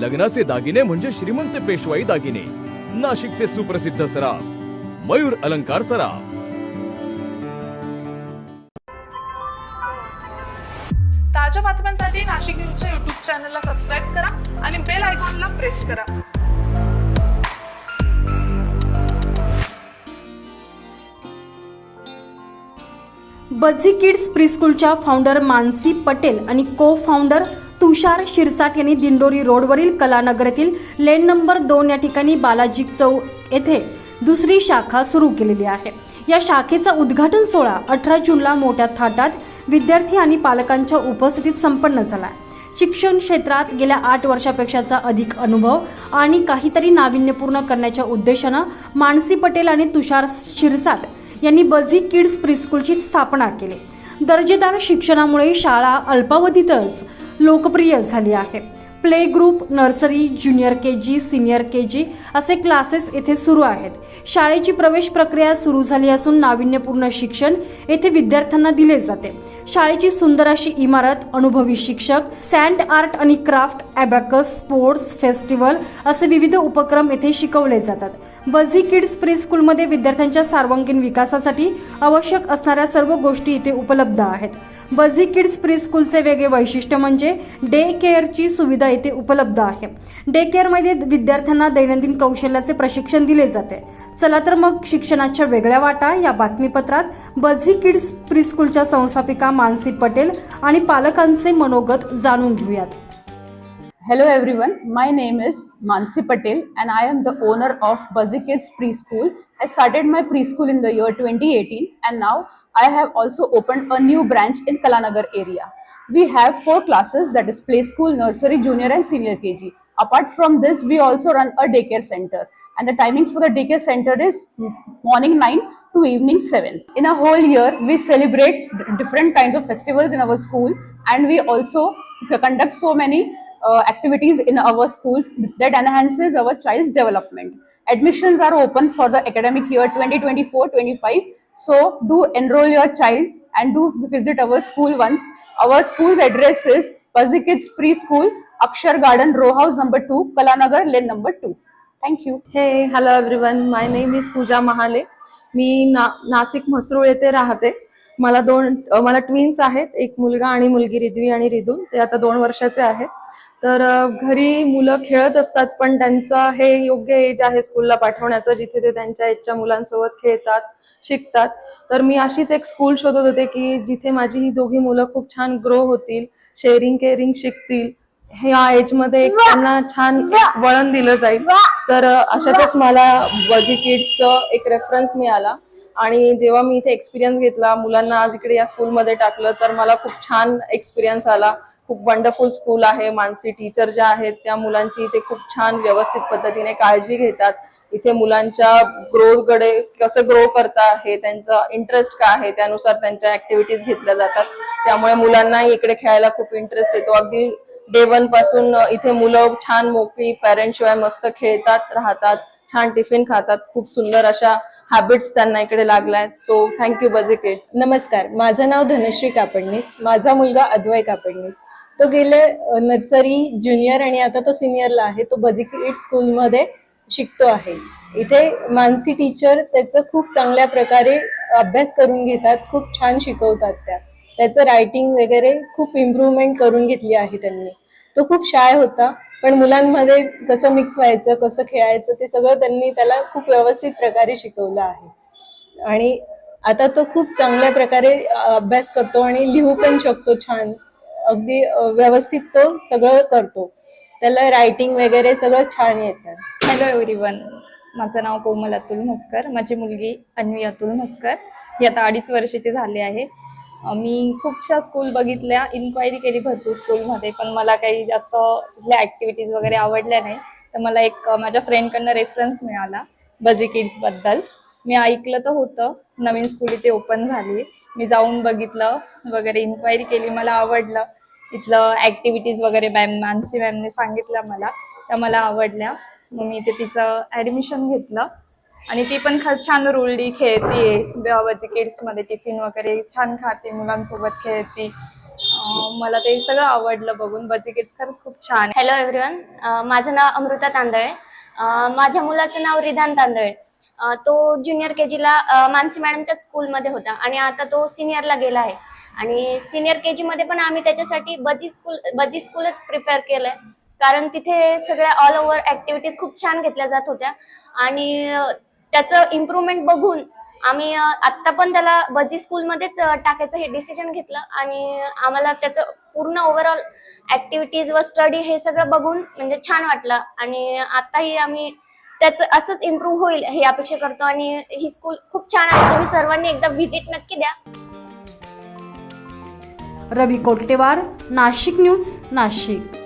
लग्नाचे दागिने म्हणजे श्रीमंत पेशवाई दागिने. नाशिकचे सुप्रसिद्ध सराफ. मयूर अलंकार सराफ. ताज्या बातम्यांसाठी नाशिक न्यूजच्या युट्यूब चॅनलला सबस्क्राईब करा आणि बेल आयकॉनला प्रेस करा. बझी किड्स प्रीस्कूलच्या फाउंडर मानसी पटेल आणि को फाउंडर तुषार शिरसाट यांनी दिंडोरी रोडवरील कलानगर येथील लेन नंबर दोन या ठिकाणी बालाजी चौक येथे दुसरी शाखा सुरू केलेली आहे. या शाखेचा उद्घाटन सोहळा अठरा जूनला मोठ्या थाटात विद्यार्थी आणि पालकांच्या उपस्थितीत संपन्न झाला. शिक्षण क्षेत्रात गेल्या आठ वर्षापेक्षाचा अधिक अनुभव आणि काहीतरी नाविन्यपूर्ण करण्याच्या उद्देशानं मानसी पटेल आणि तुषार शिरसाट यांनी बझी किड्स प्रीस्कूलची स्थापना केली. दर्जेदार शिक्षणामुळे शाळा अल्पावधीतच लोकप्रिय झाली आहे. Play group nursery junior K G senior K G असे क्लासेस येथे सुरू आहेत. शाळेची प्रवेश प्रक्रिया सुरू झाली असून नाविन्यपूर्ण शिक्षण येथे विद्यार्थ्यांना दिले जाते. शाळेची सुंदर अशी इमारत अनुभवी शिक्षक सँड आर्ट आणि क्राफ्ट ॲबॅकस स्पोर्ट्स फेस्टिवल असे विविध उपक्रम येथे शिकवले जातात. बझी किड्स प्री स्कूलमध्ये विद्यार्थ्यांच्या सर्वांगीण विकासासाठी आवश्यक असणाऱ्या सर्व गोष्टी इथे उपलब्ध आहेत. बझी किड्स प्री स्कूलचे वेगळे वैशिष्ट्य म्हणजे डे केअरची सुविधा इथे उपलब्ध आहे. डे केअरमध्ये विद्यार्थ्यांना दैनंदिन कौशल्याचे प्रशिक्षण दिले जाते. चला तर मग शिक्षणाच्या वेगळ्या वाटा या बातमीपत्रात बझी किड्स प्री स्कूलच्या संस्थापिका मानसी पटेल आणि पालकांचे मनोगत जाणून घेऊयात. Hello everyone, my name is Mansi Patel and I am the owner of Buzzy Kids Preschool. I started my preschool in the year 2018 and now I have also opened a new branch in Kalanagar area. We have four classes that is play school, nursery, junior and senior KG. Apart from this, we also run a daycare center and the timings for the daycare center is morning 9 to evening 7. In a whole year, we celebrate different kinds of festivals in our school and we also conduct so many activities in our school that enhances our child's development. Admissions are open for the academic year 2024-25. So do enroll your child and do visit our school once. Our school's address is Fuzzy Kids Preschool, Akshar Garden, row house number 2, Kalanagar, lane number 2. Thank you. Hey, hello everyone. My name is Pooja Mahale. मी ना नाशिक म्हसरूळ येथे राहते मला दोन मला twins आहेत एक मुलगा आणि मुलगी रिद्वी आणि रिदू ते आता दोन वर्षाचे आहेत तर घरी मुलं खेळत असतात पण त्यांचं हे योग्य एज आहे स्कूलला पाठवण्याचं जिथे ते त्यांच्या एजच्या मुलांसोबत खेळतात शिकतात. तर मी अशीच एक स्कूल शोधत होते की जिथे माझी ही दोघी मुलं खूप छान ग्रो होतील शेअरिंग केअरिंग शिकतील ह्या एजमध्ये एक त्यांना छान वळण दिलं जाईल. तर अशातच मला बजी किड्सचं एक रेफरन्स मिळाला. आणि जेव्हा मी इथे एक्सपिरियन्स घेतला मुलांना आज इकडे या स्कूलमध्ये टाकलं तर मला खूप छान एक्सपिरियन्स आला. खूप वंडरफुल स्कूल आहे मानसी टीचर ज्या आहेत त्या मुलांची इथे खूप छान व्यवस्थित पद्धतीने काळजी घेतात. इथे मुलांच्या ग्रोथकडे कसं ग्रो करता आहे त्यांचा इंटरेस्ट काय आहे त्यानुसार त्यांच्या ऍक्टिव्हिटीज घेतल्या जातात. त्यामुळे मुलांना इकडे खेळायला खूप इंटरेस्ट येतो. अगदी डे वनपासून इथे मुलं छान मोकळी पॅरेंट शिवाय मस्त खेळतात राहतात. छान टिफिन खातात खूप सुंदर अशा हॅबिट्स त्यांना इकडे लागल्यात. सो थँक्यू बजे किड्स नमस्कार. माझं नाव धनश्री कापडणीस माझा मुलगा अद्वय कापडणीस तो गेले नर्सरी ज्युनियर आणि आता तो सिनियरला आहे. तो बजिकिट स्कूलमध्ये शिकतो आहे. इथे मानसी टीचर त्याचं खूप चांगल्या प्रकारे अभ्यास करून घेतात. खूप छान शिकवतात त्या. त्याचं रायटिंग वगैरे खूप इम्प्रूव्हमेंट करून घेतली आहे त्यांनी. तो खूप शाय होता. पण मुलांमध्ये कसं मिक्स व्हायचं कसं खेळायचं ते सगळं त्यांनी त्याला खूप व्यवस्थित प्रकारे शिकवलं आहे. आणि आता तो खूप चांगल्या प्रकारे अभ्यास करतो आणि लिहू पण शकतो छान. अगदी व्यवस्थित तो सगळं करतो. त्याला रायटिंग वगैरे सगळं छान येतं. हॅलो एव्हरीवन माझं नाव कोमल अतुल म्हस्कर. माझी मुलगी अन्वी अतुल म्हस्कर. ही आता अडीच वर्षाची झाली आहे. मी खूपशा स्कूल बघितल्या इन्क्वायरी केली भरपूर स्कूलमध्ये पण मला काही जास्त इथल्या ॲक्टिव्हिटीज वगैरे आवडल्या नाही. तर मला एक माझ्या फ्रेंडकडनं रेफरन्स मिळाला बझी किड्सबद्दल मी ऐकलं तर होतं नवीन स्कूल इथे ओपन झाली. मी जाऊन बघितलं वगैरे इन्क्वायरी केली मला आवडलं. इथलं ॲक्टिव्हिटीज वगैरे मॅम मानसी मॅमने सांगितलं मला त्या मला आवडल्या. मग मी ते तिचं ॲडमिशन घेतलं. आणि ती पण खा छान रुळली खेळते किड्समध्ये टिफिन वगैरे छान खाते मुलांसोबत खेळते. मला ते सगळं आवडलं बघून. बजी किड्स खरंच खूप छान हॅलो एव्हरीवन माझं नाव अमृता तांदळे. माझ्या मुलाचं नाव रिधान तांदळे. तो ज्युनियर के जीला मानसी मॅडमच्याच स्कूलमध्ये होता आणि आता तो सिनियरला गेला आहे. आणि सिनियर के जीमध्ये पण आम्ही त्याच्यासाठी बजी स्कूल बजी स्कूलच प्रिपेअर केलं आहे कारण तिथे सगळ्या ऑल ओव्हर ॲक्टिव्हिटीज खूप छान घेतल्या जात होत्या. आणि त्याचं इम्प्रूव्हमेंट बघून आम्ही आत्ता पण त्याला बजी स्कूलमध्येच टाकायचं हे डिसिजन घेतलं आणि आम्हाला त्याचं पूर्ण ओव्हरऑल ऍक्टिव्हिटीज व स्टडी हे सगळं बघून म्हणजे छान वाटलं. आणि आताही आम्ही त्याचं असंच इम्प्रूव्ह होईल हे अपेक्षा करतो आणि ही स्कूल खूप छान आहे. तुम्ही सर्वांनी एकदा व्हिजिट नक्की द्या. रवी कोल्टेवार नाशिक न्यूज नाशिक.